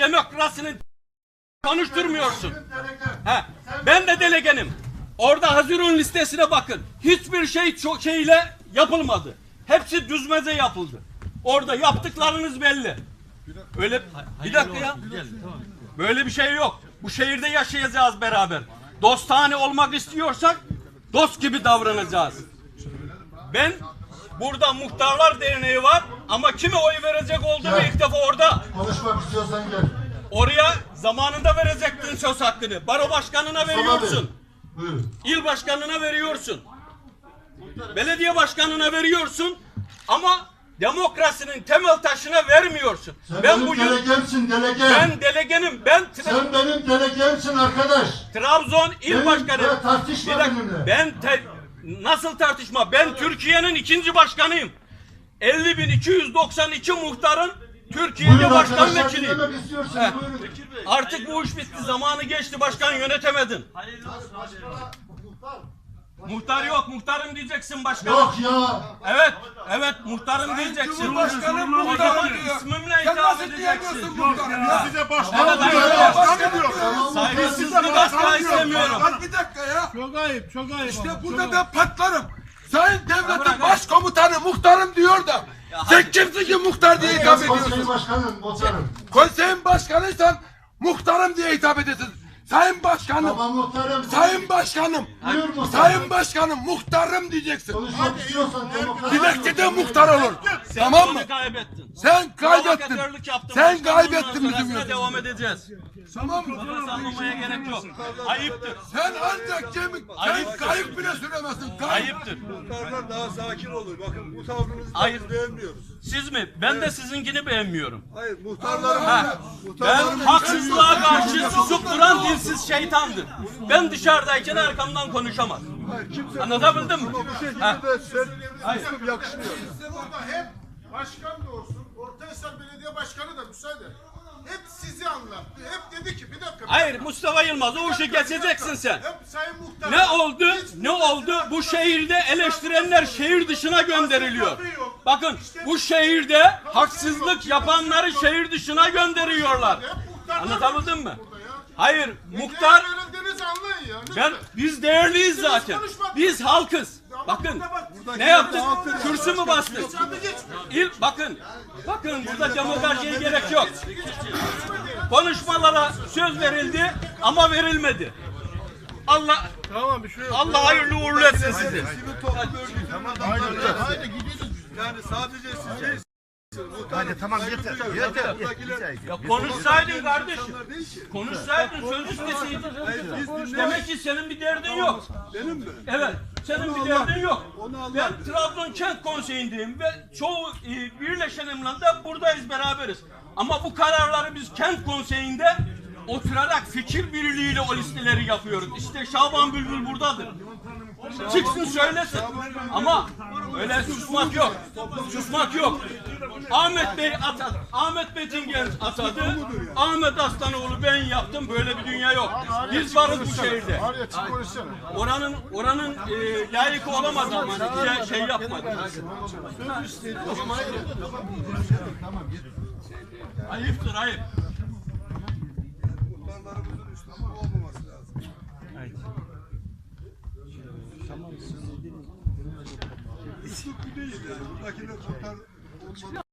demokrasinin konuşturmuyorsun. He, ben de delegenim. Orada Hazirun listesine bakın. Hiçbir şey çok şeyle yapılmadı. Hepsi düzmeze yapıldı. Orada yaptıklarınız belli. Öyle bir dakika ya. Böyle bir şey yok. Bu şehirde yaşayacağız beraber. Dostane olmak istiyorsak dost gibi davranacağız. Ben burada muhtarlar derneği var ama kime oy verecek olduğumu Gel. ilk defa orada Konuşmak istiyorsan gel. Oraya zamanında verecektin söz hakkını. Baro başkanına veriyorsun. İl başkanına veriyorsun. Belediye başkanına veriyorsun. Ama demokrasinin temel taşına vermiyorsun. Sen ben bugün delegemsin delege. ben delegenim. Ben Sen benim delegemsin arkadaş. Trabzon il Benim- başkanı. ya tartışma benimle. Ben te- nasıl tartışma? Ben Türkiye'nin ikinci başkanıyım. 50.292 muhtarın Türkiye'de başkan arkadaşlar vekiliyim. He. Artık bu iş bitti. Zamanı geçti. Başkan yönetemedin. Muhtar yok. Muhtarım diyeceksin başkanım. Yok ya. Evet. Evet muhtarım diyeceksin. Cumhurbaşkanı O muhtar zaman diyor. ismimle Sen hitap nasıl edeceksin. diyemiyorsun muhtarım ya? Size başkan Evet, diyor. evet. Başkan diyor. Saygısızlık asla istemiyorum. Bak bir dakika. Çok ayıp, çok ayıp. İşte burada ben patlarım. Sayın devletin başkomutanı muhtarım diyor da. Sen kimsin ki muhtar diye hitap ediyorsun? başkanım, muhtarım. Konseyin başkanıysan muhtarım diye hitap ediyorsun. Sayın başkanım. Tamam muhtarım. Sayın başkanım. Buyur muhtarım. Sayın başkanım muhtarım diyeceksin. Konuşmak istiyorsan demokrasi. Dilekçede muhtar olur. Tamam mı? Kaybettin. Sen kaybettin. Sen kaybettin bizim yüzünden. devam edeceğiz. Tamam mı? Nefes almamaya gerek yok. Ayıptır. Sen ancak gemi, sen Ayıp. kayıp bile süremezsin. Ayıptır. Muhtarlar daha sakin olur. Bakın bu tavrınızı Hayır. biz beğenmiyoruz. Siz mi? Ben de sizinkini beğenmiyorum. Hayır muhtarların Ha. Ben haksızlığa karşı susup duran dilsiz şeytandır. Ben dışarıdayken arkamdan konuşamaz. Hayır, kimse Anlatabildim mi? Ama bu şekilde Ha. de sert yakışmıyor. Size burada hep başkan da olsun, Ortaysar Belediye Başkanı da müsaade. Hep sizi anlattı. Hep dedi ki bir dakika. bir Hayır dakika. Mustafa Yılmaz o işi geçeceksin sen. Hep Sayın Muhtar. Ne oldu? Hiç Ne oldu? Bu şehirde eleştirenler şehir dışına gönderiliyor. Bakın bu şehirde haksızlık yapanları şehir dışına gönderiyorlar. Anlatabildim mi? Hayır, muhtar anlayın ya. ben biz değerliyiz zaten. Biz halkız. Bakın ne yaptık? Kürsü mü bastık? İl bakın. Bakın burada demokrasiye gerek yok. Konuşmalara söz verildi ama verilmedi. Allah Tamam bir şey yok. Allah hayırlı uğurlu etsin sizi. Sivil toplum örgütü. Tamam Haydi gidiyoruz. Yani sadece siz. Hadi tamam yeter. Yeter. Ya konuşsaydın kardeşim. Konuşsaydın söz isteseydin. Demek ki senin bir derdin yok. Benim mi? Evet. Senin bir derdin yok. Ben Trabzon Kent Konseyi'ndeyim ve çoğu e, birleşenimle de buradayız beraberiz. Ama bu kararları biz Kent Konseyi'nde oturarak fikir birliğiyle o listeleri yapıyoruz. İşte Şaban Bülbül buradadır. Çıksın söylesin. Ama öyle susmak yok. Susmak yok. Ahmet Bey atadı. Ahmet Betingen atadı. Ahmet Aslanoğlu ben yaptım. Böyle bir dünya yok. Biz varız bu şehirde. Oranın oranın e, layık olamadı ama bize şey yapmadı. Ayıptır ayıp. Olmaması lazım. Üslup bu değil yani. Buradakiler muhtar olmalı.